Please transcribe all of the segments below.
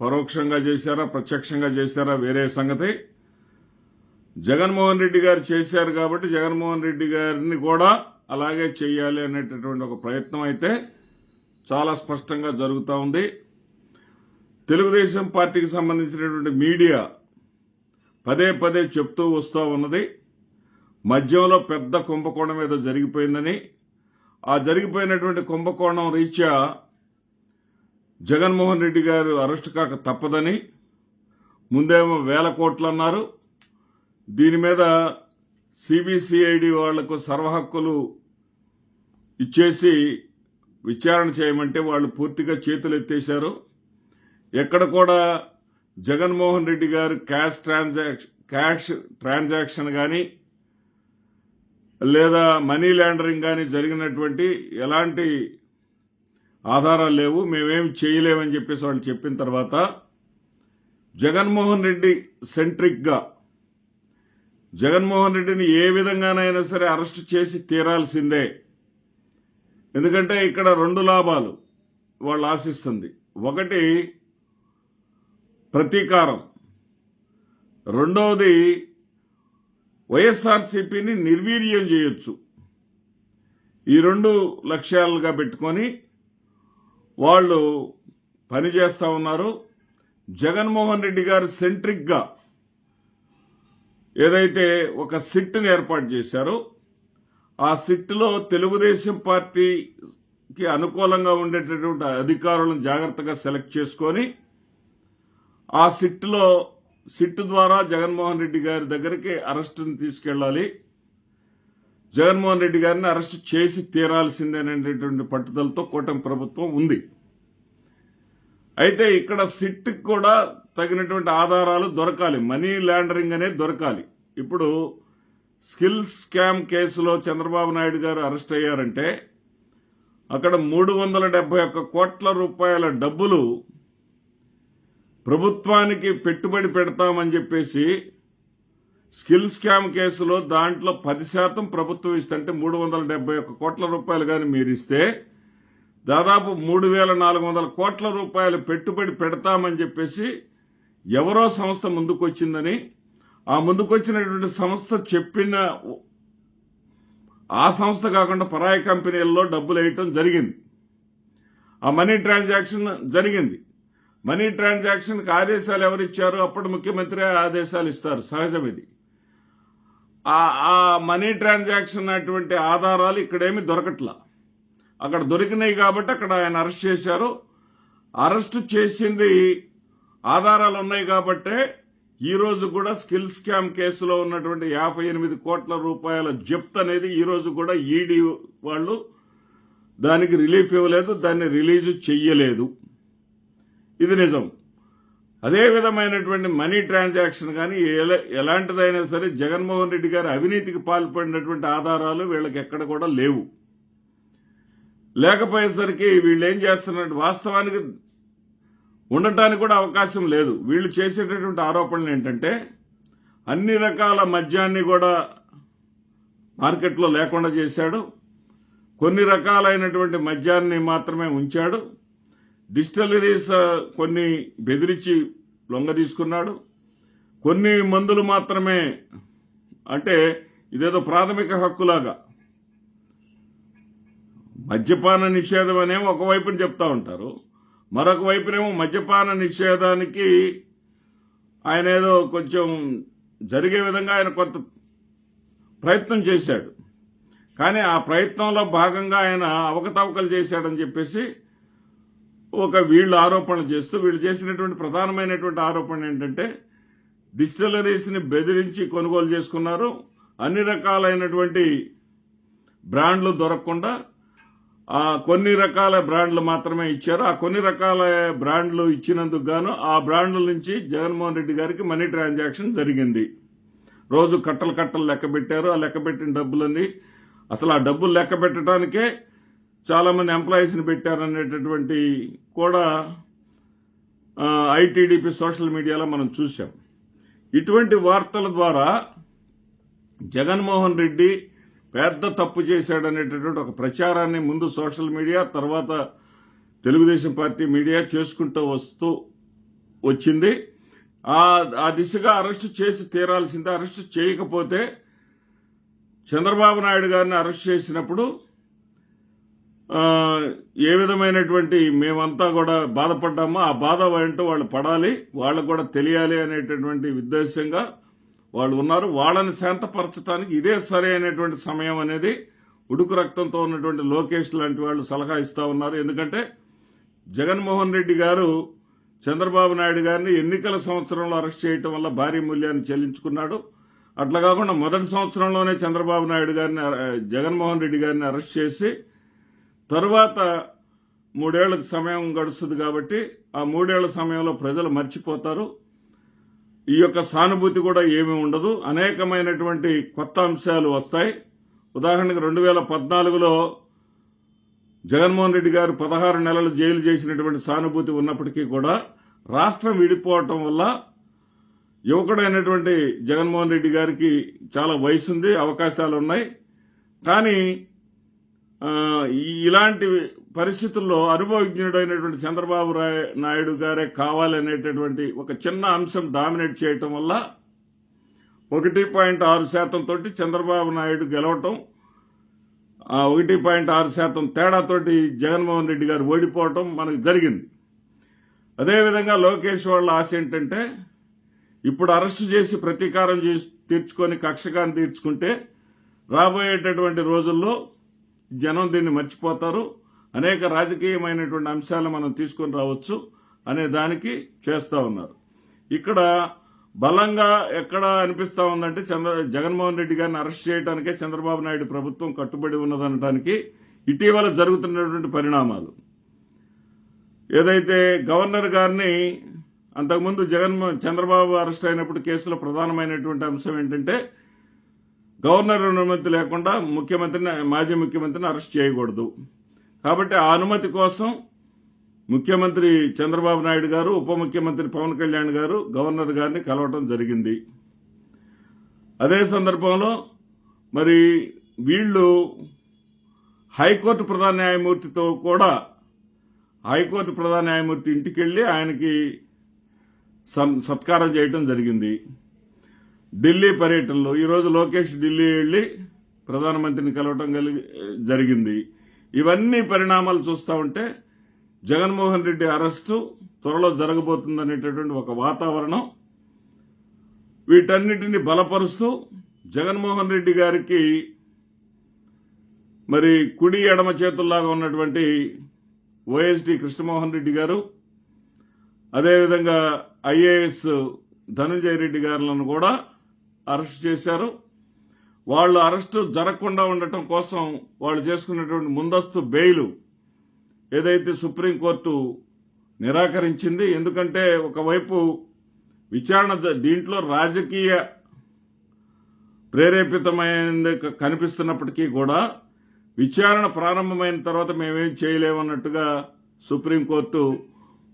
పరోక్షంగా చేశారా ప్రత్యక్షంగా చేశారా వేరే సంగతి. జగన్మోహన్ రెడ్డి గారు చేశారు కాబట్టి జగన్మోహన్ రెడ్డి గారిని కూడా అలాగే చేయాలి అనేటటువంటి ఒక ప్రయత్నం అయితే చాలా స్పష్టంగా జరుగుతూ ఉంది. తెలుగుదేశం పార్టీకి సంబంధించినటువంటి మీడియా పదే పదే చెప్తూ వస్తూ ఉన్నది. మద్యంలో పెద్ద కుంభకోణం ఏదో జరిగిపోయిందని. ఆ జరిగిపోయినటువంటి కుంభకోణం రీత్యా జగన్మోహన్ రెడ్డి గారు అరెస్టు కాక తప్పదని ముందేమో వేల కోట్లు అన్నారు. దీని మీద సిబిసిఐడి వాళ్ళకు సర్వహక్కులు ఇచ్చేసి విచారణ చేయమంటే వాళ్ళు పూర్తిగా చేతులు ఎత్తేశారు ఎక్కడ కూడా జగన్మోహన్ రెడ్డి గారు క్యాష్ ట్రాన్సాక్షన్ క్యాష్ ట్రాన్సాక్షన్ కానీ లేదా మనీ లాండరింగ్ కానీ జరిగినటువంటి ఎలాంటి ఆధారాలు లేవు మేమేం చేయలేమని చెప్పేసి వాళ్ళు చెప్పిన తర్వాత జగన్మోహన్ రెడ్డి సెంట్రిక్గా జగన్మోహన్ రెడ్డిని ఏ విధంగానైనా సరే అరెస్ట్ చేసి తీరాల్సిందే. ఎందుకంటే ఇక్కడ రెండు లాభాలు వాళ్ళు ఆశిస్తుంది. ఒకటి ప్రతీకారం. రెండవది వైఎస్ఆర్సీపీని నిర్వీర్యం చేయొచ్చు. ఈ రెండు లక్ష్యాలుగా పెట్టుకొని వాళ్ళు పనిచేస్తూ ఉన్నారు. జగన్మోహన్ రెడ్డి గారు సెంట్రిక్గా ఏదైతే ఒక సిట్ని ఏర్పాటు చేశారో ఆ సిట్లో తెలుగుదేశం పార్టీకి అనుకూలంగా ఉండేటటువంటి అధికారులను జాగ్రత్తగా సెలెక్ట్ చేసుకొని ఆ సిట్లో సిట్ ద్వారా జగన్మోహన్ రెడ్డి గారి దగ్గరికి అరెస్టును తీసుకెళ్ళాలి జగన్మోహన్ రెడ్డి గారిని అరెస్ట్ చేసి తీరాల్సిందేనటువంటి పట్టుదలతో కూటమి ప్రభుత్వం ఉంది. అయితే ఇక్కడ సిట్ కూడా తగినటువంటి ఆధారాలు దొరకాలి. మనీ లాండరింగ్ అనేది దొరకాలి. ఇప్పుడు స్కిల్ స్కామ్ కేసులో చంద్రబాబు నాయుడు గారు అరెస్ట్ అయ్యారంటే అక్కడ మూడు వందల డెబ్బై ఒక్క కోట్ల రూపాయల డబ్బులు ప్రభుత్వానికి పెట్టుబడి పెడతామని చెప్పేసి స్కిల్ స్కామ్ కేసులో దాంట్లో పది శాతం ప్రభుత్వం ఇస్తుంటే మూడు వందల డెబ్బై ఒక్క కోట్ల రూపాయలు కానీ మీరు ఇస్తే దాదాపు మూడు వేల నాలుగు వందల కోట్ల రూపాయలు పెట్టుబడి పెడతామని చెప్పేసి ఎవరో సంస్థ ముందుకొచ్చిందని ఆ ముందుకొచ్చినటువంటి సంస్థ చెప్పిన ఆ సంస్థ కాకుండా పరాయి కంపెనీల్లో డబ్బులు వేయటం జరిగింది. ఆ మనీ ట్రాన్సాక్షన్ జరిగింది. మనీ ట్రాన్సాక్షన్కి ఆదేశాలు ఎవరిచ్చారు అప్పుడు ముఖ్యమంత్రి ఆదేశాలు ఇస్తారు సహజం ఇది. ఆ మనీ ట్రాన్సాక్షన్ అటువంటి ఆధారాలు ఇక్కడేమి దొరకట్లా. అక్కడ దొరికినాయి కాబట్టి అక్కడ ఆయన అరెస్ట్ చేశారు. అరెస్ట్ చేసింది ఆధారాలు ఉన్నాయి కాబట్టే ఈరోజు కూడా స్కిల్ స్కామ్ కేసులో ఉన్నటువంటి యాభై ఎనిమిది కోట్ల రూపాయల జప్త్ అనేది ఈరోజు కూడా ఈడీ వాళ్ళు దానికి రిలీఫ్ ఇవ్వలేదు దాన్ని రిలీజ్ చెయ్యలేదు. ఇది నిజం. అదే విధమైనటువంటి మనీ ట్రాన్సాక్షన్ కానీ ఎలా- ఎలాంటిదైనా సరే జగన్మోహన్ రెడ్డి గారు అవినీతికి పాల్పడినటువంటి ఆధారాలు వీళ్ళకి ఎక్కడ కూడా లేవు. లేకపోయేసరికి వీళ్ళు ఏం చేస్తున్నట్టు వాస్తవానికి ఉండటానికి కూడా అవకాశం లేదు. వీళ్ళు చేసేటటువంటి ఆరోపణలు ఏంటంటే అన్ని రకాల మద్యాన్ని కూడా మార్కెట్లో లేకుండా చేశాడు. కొన్ని రకాలైనటువంటి మద్యాన్ని మాత్రమే ఉంచాడు. డిస్టిలరీస్ ఆ, కొన్ని బెదిరించి లొంగ తీసుకున్నాడు. కొన్ని మందులు మాత్రమే అంటే ఇదేదో ప్రాథమిక హక్కులాగా. మద్యపాన నిషేధం అనేమో ఒకవైపున చెప్తా ఉంటారు. మరొక వైపునేమో మద్యపాన నిషేధానికి ఆయన ఏదో కొంచెం జరిగే విధంగా ఆయన కొంత ప్రయత్నం చేశాడు. కానీ ఆ ప్రయత్నంలో భాగంగా ఆయన అవకతవకలు చేశాడని చెప్పేసి ఒక వీళ్ళు ఆరోపణలు చేస్తూ వీళ్ళు చేసినటువంటి ప్రధానమైనటువంటి ఆరోపణ ఏంటంటే డిస్టిలరీస్ని బెదిరించి కొనుగోలు చేసుకున్నారు. అన్ని రకాలైనటువంటి బ్రాండ్లు దొరకకుండా ఆ కొన్ని రకాల బ్రాండ్లు మాత్రమే ఇచ్చారు. ఆ కొన్ని రకాల బ్రాండ్లు ఇచ్చినందుకు గాను ఆ బ్రాండ్ల నుంచి జగన్మోహన్ రెడ్డి గారికి మనీ ట్రాన్సాక్షన్ జరిగింది. రోజు కట్టలు కట్టలు లెక్క పెట్టారు. ఆ లెక్క పెట్టిన డబ్బులన్నీ అసలు ఆ డబ్బులు లెక్క పెట్టడానికే చాలామంది ఎంప్లాయీస్ని పెట్టారనేటటువంటి కూడా ఐటీడీపీ సోషల్ మీడియాలో మనం చూసాం ఇటువంటి వార్తల ద్వారా జగన్మోహన్ రెడ్డి పెద్ద తప్పు చేశాడనేటటువంటి ఒక ప్రచారాన్ని ముందు సోషల్ మీడియా తర్వాత తెలుగుదేశం పార్టీ మీడియా చేసుకుంటూ వస్తూ వచ్చింది. ఆ దిశగా అరెస్ట్ చేసి తీరాల్సిందే. అరెస్ట్ చేయకపోతే చంద్రబాబు నాయుడు గారిని అరెస్ట్ చేసినప్పుడు ఏ విధమైనటువంటి మేమంతా కూడా బాధపడ్డామో ఆ బాధ ఏంటో వాళ్ళు పడాలి వాళ్ళకు కూడా తెలియాలి అనేటటువంటి ఉద్దేశంగా వాళ్ళు ఉన్నారు. వాళ్ళని శాంతపరచడానికి ఇదే సరైనటువంటి సమయం అనేది ఉడుకు రక్తంతో ఉన్నటువంటి లోకేష్ లాంటి వాళ్ళు సలహా ఇస్తా ఉన్నారు. ఎందుకంటే జగన్మోహన్ రెడ్డి గారు చంద్రబాబు నాయుడు గారిని ఎన్నికల సంవత్సరంలో అరెస్ట్ చేయటం వల్ల భారీ మూల్యాన్ని చెల్లించుకున్నాడు. అట్లా కాకుండా మొదటి సంవత్సరంలోనే చంద్రబాబు నాయుడు గారిని జగన్మోహన్ రెడ్డి గారిని అరెస్ట్ చేసి తరువాత మూడేళ్ళకు సమయం గడుస్తుంది కాబట్టి ఆ మూడేళ్ళ సమయంలో ప్రజలు మర్చిపోతారు. ఈ యొక్క సానుభూతి కూడా ఏమీ ఉండదు. అనేకమైనటువంటి కొత్త అంశాలు వస్తాయి. ఉదాహరణకు రెండు వేల పద్నాలుగులో జగన్మోహన్ రెడ్డి గారు పదహారు నెలలు జైలు చేసినటువంటి సానుభూతి ఉన్నప్పటికీ కూడా రాష్ట్రం విడిపోవటం వల్ల యువకుడైనటువంటి జగన్మోహన్ రెడ్డి గారికి చాలా వయసుంది అవకాశాలు ఉన్నాయి కానీ ఇలాంటి పరిస్థితుల్లో అనుభవజ్ఞుడైనటువంటి చంద్రబాబు రాయ- నాయుడు గారే కావాలనేటటువంటి ఒక చిన్న అంశం డామినేట్ చేయటం వల్ల ఒకటి పాయింట్ ఆరు శాతం తోటి చంద్రబాబు నాయుడు గెలవటం ఆ ఒకటి పాయింట్ ఆరు శాతం తేడాతోటి జగన్మోహన్ రెడ్డి గారు ఓడిపోవటం మనకు జరిగింది. అదేవిధంగా లోకేష్ వాళ్ళ ఆశ ఏంటంటే ఇప్పుడు అరెస్టు చేసి ప్రతీకారం చేసి తీర్చుకొని కక్షగాన్ని తీర్చుకుంటే రాబోయేటటువంటి రోజుల్లో జనం దీన్ని మర్చిపోతారు. అనేక రాజకీయమైనటువంటి అంశాలు మనం తీసుకొని రావచ్చు అనే దానికి చేస్తూ ఉన్నారు. ఇక్కడ బలంగా ఎక్కడ అనిపిస్తూ ఉందంటే చంద్ర జగన్మోహన్ రెడ్డి గారిని అరెస్ట్ చేయడానికే చంద్రబాబు నాయుడు ప్రభుత్వం కట్టుబడి ఉన్నదనటానికి ఇటీవల జరుగుతున్నటువంటి పరిణామాలు. ఏదైతే గవర్నర్ గారిని అంతకుముందు జగన్ చంద్రబాబు అరెస్ట్ అయినప్పుడు కేసులో ప్రధానమైనటువంటి అంశం ఏంటంటే గవర్నర్ అనుమతి లేకుండా ముఖ్యమంత్రిని మాజీ ముఖ్యమంత్రిని అరెస్ట్ చేయకూడదు. కాబట్టి ఆ అనుమతి కోసం ముఖ్యమంత్రి చంద్రబాబు నాయుడు గారు ఉప ముఖ్యమంత్రి పవన్ కళ్యాణ్ గారు గవర్నర్ గారిని కలవటం జరిగింది. అదే సందర్భంలో మరి వీళ్ళు హైకోర్టు ప్రధాన న్యాయమూర్తితో కూడా హైకోర్టు ప్రధాన న్యాయమూర్తి ఇంటికి వెళ్ళి ఆయనకి సత్కారం చేయటం జరిగింది. ఢిల్లీ పర్యటనలో ఈరోజు లోకేష్ ఢిల్లీ వెళ్ళి ప్రధానమంత్రిని కలవటం కలిగి జరిగింది. ఇవన్నీ పరిణామాలు చూస్తూ ఉంటే జగన్మోహన్ రెడ్డి అరెస్టు త్వరలో జరగబోతుందనేటటువంటి ఒక వాతావరణం. వీటన్నిటిని బలపరుస్తూ జగన్మోహన్ రెడ్డి గారికి మరి కుడి ఎడమ చేతుల్లాగా ఉన్నటువంటి ఓఎస్డి కృష్ణమోహన్ రెడ్డి గారు అదేవిధంగా ఐఏఎస్ ధనంజయ రెడ్డి గారులను కూడా అరెస్ట్ చేశారు. వాళ్ళు అరెస్టు జరగకుండా ఉండటం కోసం వాళ్ళు చేసుకున్నటువంటి ముందస్తు బెయిలు ఏదైతే సుప్రీంకోర్టు నిరాకరించింది ఎందుకంటే ఒకవైపు విచారణ దీంట్లో రాజకీయ ప్రేరేపితమైనది కనిపిస్తున్నప్పటికీ కూడా విచారణ ప్రారంభమైన తర్వాత మేమేం చేయలేమన్నట్టుగా సుప్రీంకోర్టు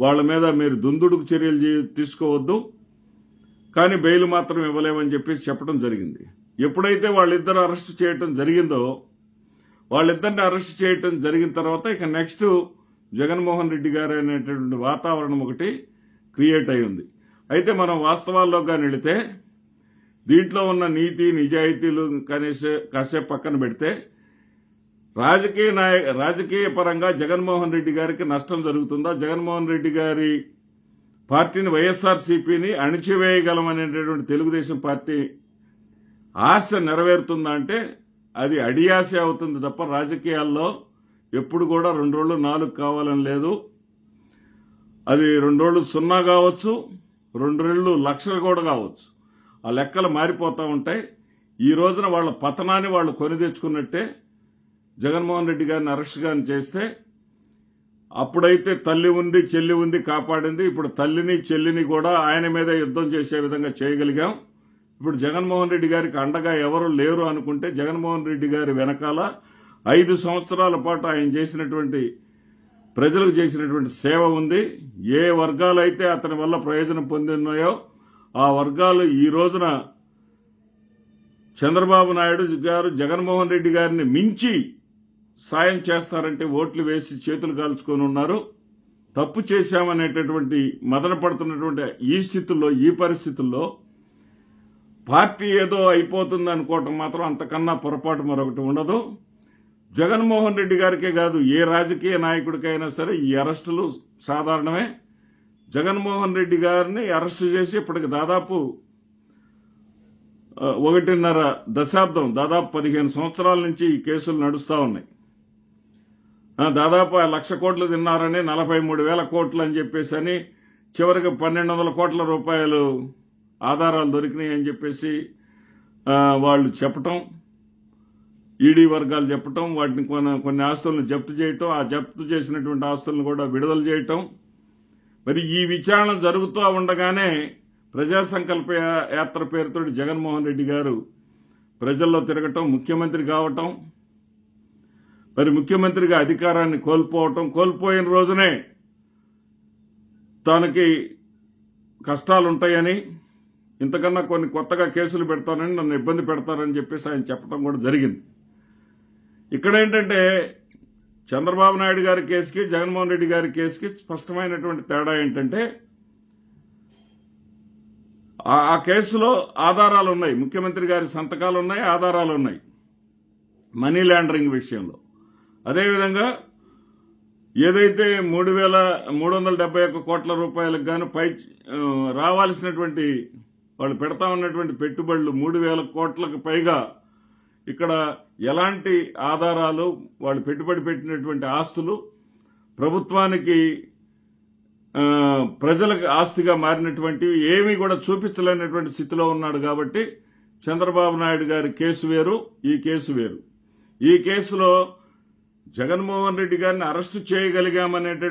వాళ్ళ మీద మీరు దుందుడుకు చర్యలు తీసుకోవద్దు. కానీ బెయిల్ మాత్రం ఇవ్వలేమని చెప్పేసి చెప్పడం జరిగింది. ఎప్పుడైతే వాళ్ళిద్దరు అరెస్ట్ చేయటం జరిగిందో వాళ్ళిద్దరిని అరెస్ట్ చేయటం జరిగిన తర్వాత ఇక నెక్స్ట్ జగన్మోహన్ రెడ్డి గారు అనేటటువంటి వాతావరణం ఒకటి క్రియేట్ అయి ఉంది అయితే మనం వాస్తవాల్లో కానీ వెళితే దీంట్లో ఉన్న నీతి నిజాయితీలు కనీసే కాసేపు పక్కన పెడితే రాజకీయ నాయ రాజకీయ పరంగా జగన్మోహన్ రెడ్డి గారికి నష్టం జరుగుతుందా? జగన్మోహన్ రెడ్డి గారి పార్టీని వైఎస్ఆర్సీపీని అణిచివేయగలమనేటటువంటి తెలుగుదేశం పార్టీ ఆశ నెరవేరుతుందా అంటే అది అడియాసే అవుతుంది తప్ప రాజకీయాల్లో ఎప్పుడు కూడా రెండు రోజులు నాలుగు కావాలని లేదు. అది రెండు రోజులు సున్నా కావచ్చు రెండు రోజులు లక్షలు కూడా కావచ్చు. ఆ లెక్కలు మారిపోతూ ఉంటాయి. ఈ రోజున వాళ్ళ పతనాన్ని వాళ్ళు కొని తెచ్చుకున్నట్టే జగన్మోహన్ రెడ్డి గారిని అరెస్ట్ గారిని చేస్తే అప్పుడైతే తల్లి ఉంది చెల్లి ఉంది కాపాడింది. ఇప్పుడు తల్లిని చెల్లిని కూడా ఆయన మీద యుద్ధం చేసే విధంగా చేయగలిగాం. ఇప్పుడు జగన్మోహన్ రెడ్డి గారికి అండగా ఎవరు లేరు అనుకుంటే జగన్మోహన్ రెడ్డి గారి వెనకాల ఐదు సంవత్సరాల పాటు ఆయన చేసినటువంటి ప్రజలకు చేసినటువంటి సేవ ఉంది. ఏ వర్గాలైతే అతని వల్ల ప్రయోజనం పొందినాయో ఆ వర్గాలు ఈ రోజున చంద్రబాబు నాయుడు గారు జగన్మోహన్ రెడ్డి గారిని మించి సాయం చేస్తారంటే ఓట్లు వేసి చేతులు కాల్చుకొని ఉన్నారు. తప్పు చేశామనేటటువంటి మదన పడుతున్నటువంటి ఈ స్థితుల్లో ఈ పరిస్థితుల్లో పార్టీ ఏదో అయిపోతుంది అనుకోవటం మాత్రం అంతకన్నా పొరపాటు మరొకటి ఉండదు. జగన్మోహన్ రెడ్డి గారికే కాదు ఏ రాజకీయ నాయకుడికైనా సరే ఈ అరెస్టులు సాధారణమే. జగన్మోహన్ రెడ్డి గారిని అరెస్టు చేసి ఇప్పటికి దాదాపు ఒకటిన్నర దశాబ్దం దాదాపు పదిహేను సంవత్సరాల నుంచి ఈ కేసులు నడుస్తూ ఉన్నాయి. దాదాపు ఆ లక్ష కోట్లు తిన్నారని నలభై మూడు వేల కోట్లు అని చెప్పేసి అని చివరికి పన్నెండు వందల కోట్ల రూపాయలు ఆధారాలు దొరికినాయి అని చెప్పేసి వాళ్ళు చెప్పటం ఈడీ వర్గాలు చెప్పటం వాటిని కొన్ని కొన్ని ఆస్తులను జప్తు చేయటం ఆ జప్తు చేసినటువంటి ఆస్తులను కూడా విడుదల చేయటం. మరి ఈ విచారణ జరుగుతూ ఉండగానే ప్రజా సంకల్ప యాత్ర పేరుతో జగన్మోహన్ రెడ్డి గారు ప్రజల్లో తిరగటం ముఖ్యమంత్రి కావటం మరి ముఖ్యమంత్రిగా అధికారాన్ని కోల్పోవటం కోల్పోయిన రోజునే తనకి కష్టాలు ఉంటాయని ఇంతకన్నా కొన్ని కొత్తగా కేసులు పెడతానని నన్ను ఇబ్బంది పెడతారని చెప్పేసి ఆయన చెప్పడం కూడా జరిగింది. ఇక్కడ ఏంటంటే చంద్రబాబు నాయుడు గారి కేసుకి జగన్మోహన్ రెడ్డి గారి కేసుకి స్పష్టమైనటువంటి తేడా ఏంటంటే ఆ- ఆ కేసులో ఆధారాలు ఉన్నాయి ముఖ్యమంత్రి గారి సంతకాలు ఉన్నాయి ఆధారాలు ఉన్నాయి మనీ లాండరింగ్ విషయంలో. అదేవిధంగా ఏదైతే మూడు వేల మూడు వందల డెబ్బై ఒక్క కోట్ల రూపాయలకు గాను పై రావాల్సినటువంటి వాళ్ళు పెడతా ఉన్నటువంటి పెట్టుబడులు మూడు వేల కోట్లకు పైగా ఇక్కడ ఎలాంటి ఆధారాలు వాళ్ళు పెట్టుబడి పెట్టినటువంటి ఆస్తులు ప్రభుత్వానికి ప్రజలకు ఆస్తిగా మారినటువంటివి ఏమీ కూడా చూపించలేనటువంటి స్థితిలో ఉన్నాడు కాబట్టి చంద్రబాబు నాయుడు గారి కేసు వేరు ఈ కేసు వేరు. ఈ కేసులో జగన్మోహన్ రెడ్డి గారిని అరెస్టు చేయగలిగామనేట